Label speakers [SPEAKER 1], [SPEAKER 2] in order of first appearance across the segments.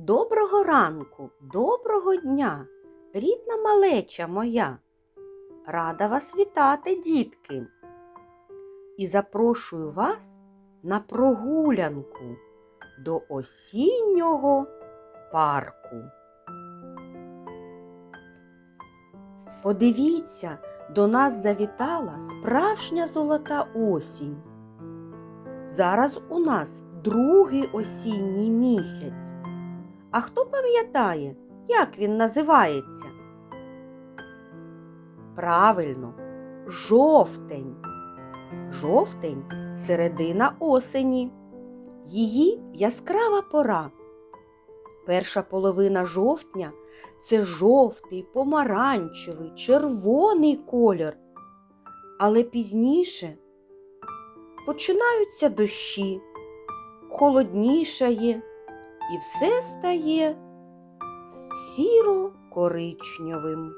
[SPEAKER 1] Доброго ранку, доброго дня, рідна малеча моя. Рада вас вітати, дітки. І запрошую вас на прогулянку до осіннього парку. Подивіться, до нас завітала справжня золота осінь. Зараз у нас другий осінній місяць. А хто пам'ятає, як він називається? Правильно, жовтень. Жовтень середина осені. Її яскрава пора. Перша половина жовтня це жовтий, помаранчевий, червоний колір. Але пізніше починаються дощі, холоднішає і все стає сіро-коричневим.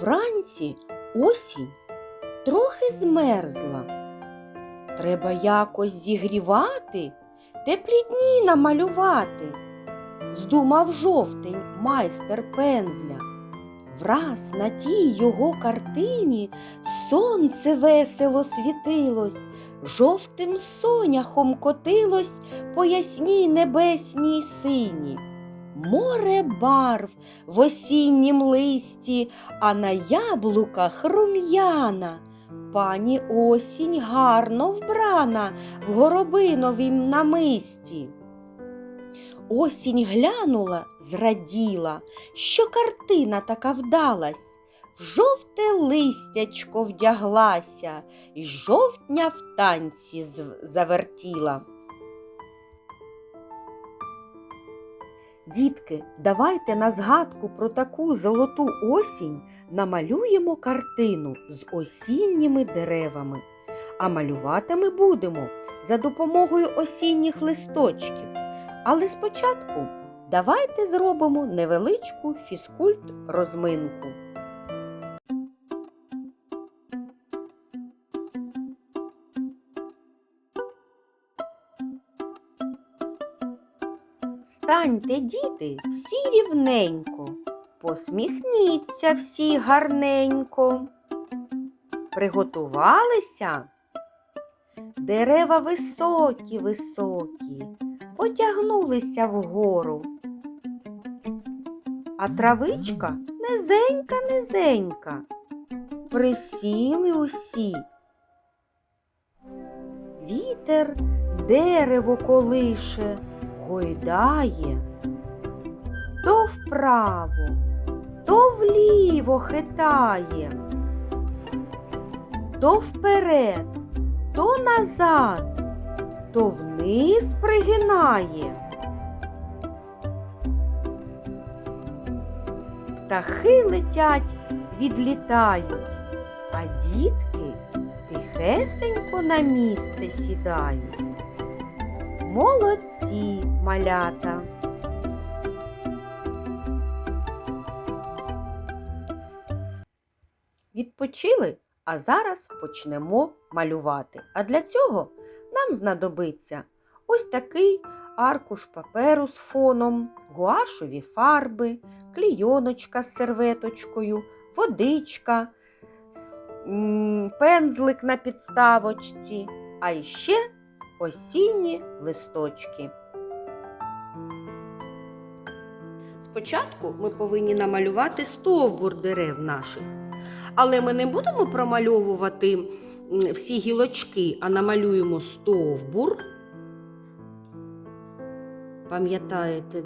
[SPEAKER 1] Вранці осінь трохи змерзла. Треба якось зігрівати, теплі дні намалювати. Здумав жовтень майстер пензля. Враз на тій його картині сонце весело світилось, жовтим соняхом котилось по ясній небесній сині. Море барв в осіннім листі, а на яблуках рум'яна. Пані осінь гарно вбрана в горобиновім намисті. Осінь глянула, зраділа, що картина така вдалась, в жовте листячко вдяглася і жовтня в танці завертіла. Дітки, давайте на згадку про таку золоту осінь намалюємо картину з осінніми деревами. А малювати ми будемо за допомогою осінніх листочків. Але спочатку давайте зробимо невеличку фізкульт розминку. Станьте, діти, всі рівненько, посміхніться всі гарненько. Приготувалися? Дерева високі, високі, потягнулися вгору. А травичка низенька, низенька. Присіли усі. Вітер дерево колише, гойдає. То вправо, то вліво хитає, то вперед, то назад, то вниз пригинає. Птахи летять, відлітають, а дітки тихесенько на місце сідають. Молодці малята. Відпочили, а зараз почнемо малювати. А для цього нам знадобиться ось такий аркуш паперу з фоном, гуашові фарби, клійоночка з серветочкою, водичка, пензлик на підставочці, а ще осінні листочки. Спочатку ми повинні намалювати стовбур дерев наших. Але ми не будемо промальовувати всі гілочки, а намалюємо стовбур. Пам'ятаєте,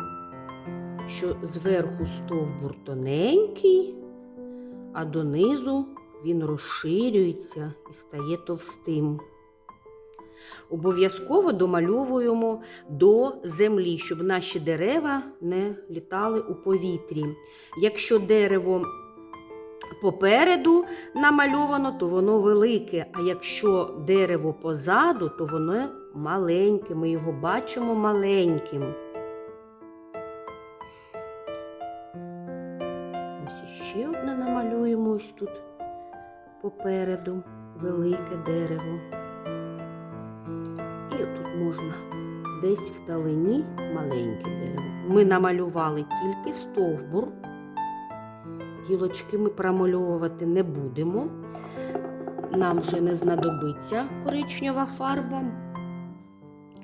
[SPEAKER 1] що зверху стовбур тоненький, а донизу він розширюється і стає товстим. Обов'язково домальовуємо до землі, щоб наші дерева не літали у повітрі. Якщо дерево попереду намальовано, то воно велике, а якщо дерево позаду, то воно маленьке. Ми його бачимо маленьким. Ось ще одне намалюємо ось тут попереду велике дерево. Можна десь вдалині маленьке дерево. Ми намалювали тільки стовбур. Гілочки ми промальовувати не будемо. Нам вже не знадобиться коричнева фарба.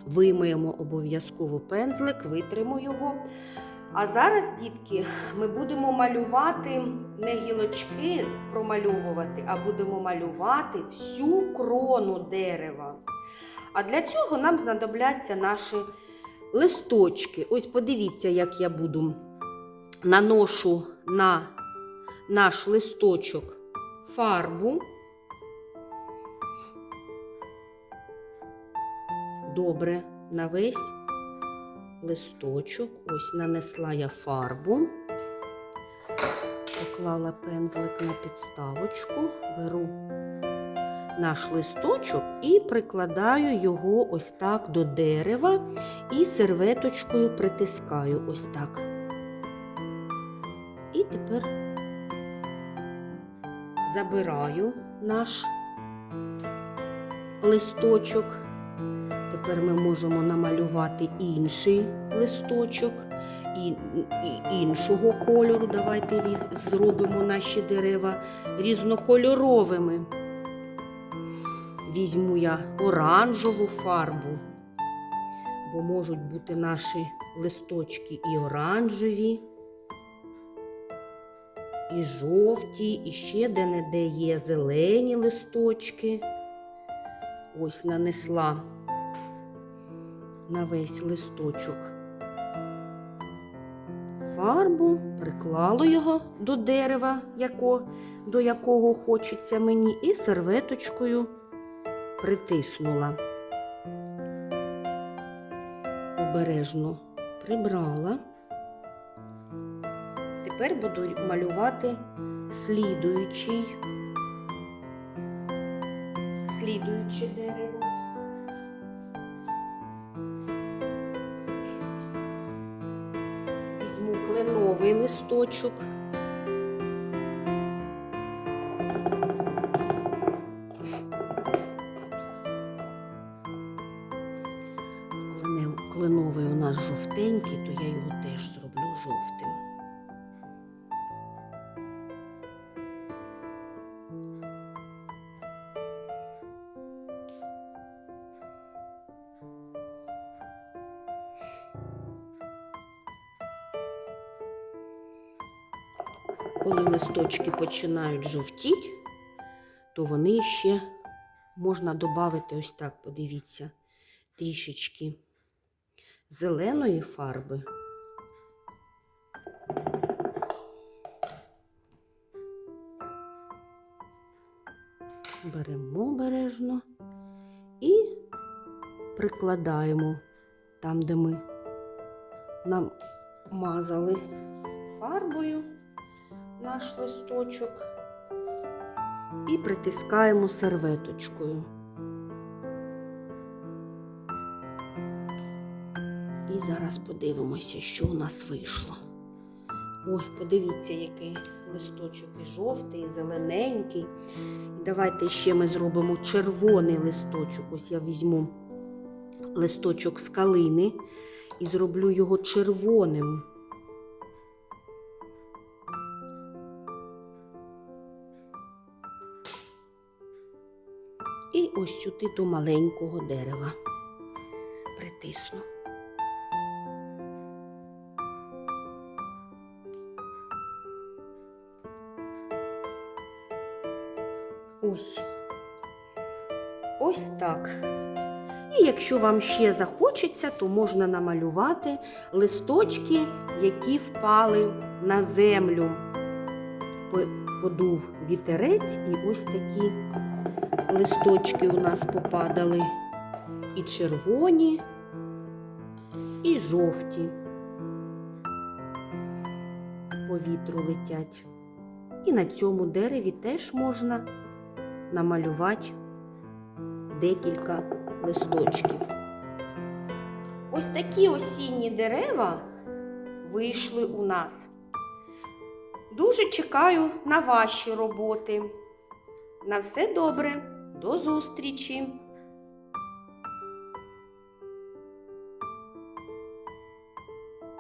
[SPEAKER 1] Вимиємо обов'язково пензлик, витримо його. А зараз, дітки, ми будемо малювати не гілочки промальовувати, а будемо малювати всю крону дерева. А для цього нам знадобляться наші листочки. Ось подивіться, як я буду наношу на наш листочок фарбу. Добре, на весь листочок. Ось нанесла я фарбу, поклала пензлик на підставочку, беру наш листочок і прикладаю його ось так до дерева і серветочкою притискаю ось так. І тепер забираю наш листочок. Тепер ми можемо намалювати інший листочок і, і іншого кольору. Давайте зробимо наші дерева різнокольоровими. Візьму я оранжеву фарбу, бо можуть бути наші листочки і оранжеві, і жовті, і ще де-не-де є зелені листочки. Ось нанесла на весь листочок фарбу, приклала його до дерева, яко, до якого хочеться мені, і серветочкою притиснула. Обережно прибрала. Тепер буду малювати слідуючий, слідуюче дерево. Візьму кленовий листочок. Нас жовтенький, то я його теж зроблю жовтим. Коли листочки починають жовтіть, то вони ще можна додати ось так, подивіться, трішечки зеленої фарби. Беремо обережно і прикладаємо там, де ми намазали фарбою наш листочок і притискаємо серветочкою. Зараз подивимося, що у нас вийшло. Ой, подивіться, який листочок і жовтий, і зелененький. І давайте ще ми зробимо червоний листочок. Ось я візьму листочок з калини і зроблю його червоним. І ось сюди до маленького дерева притисну. Ось. Ось так. І якщо вам ще захочеться, то можна намалювати листочки, які впали на землю. Подув вітерець, і ось такі листочки у нас попадали. І червоні, і жовті. По вітру летять. І на цьому дереві теж можна намалювати декілька листочків. Ось такі осінні дерева вийшли у нас. Дуже чекаю на ваші роботи. На все добре, до зустрічі!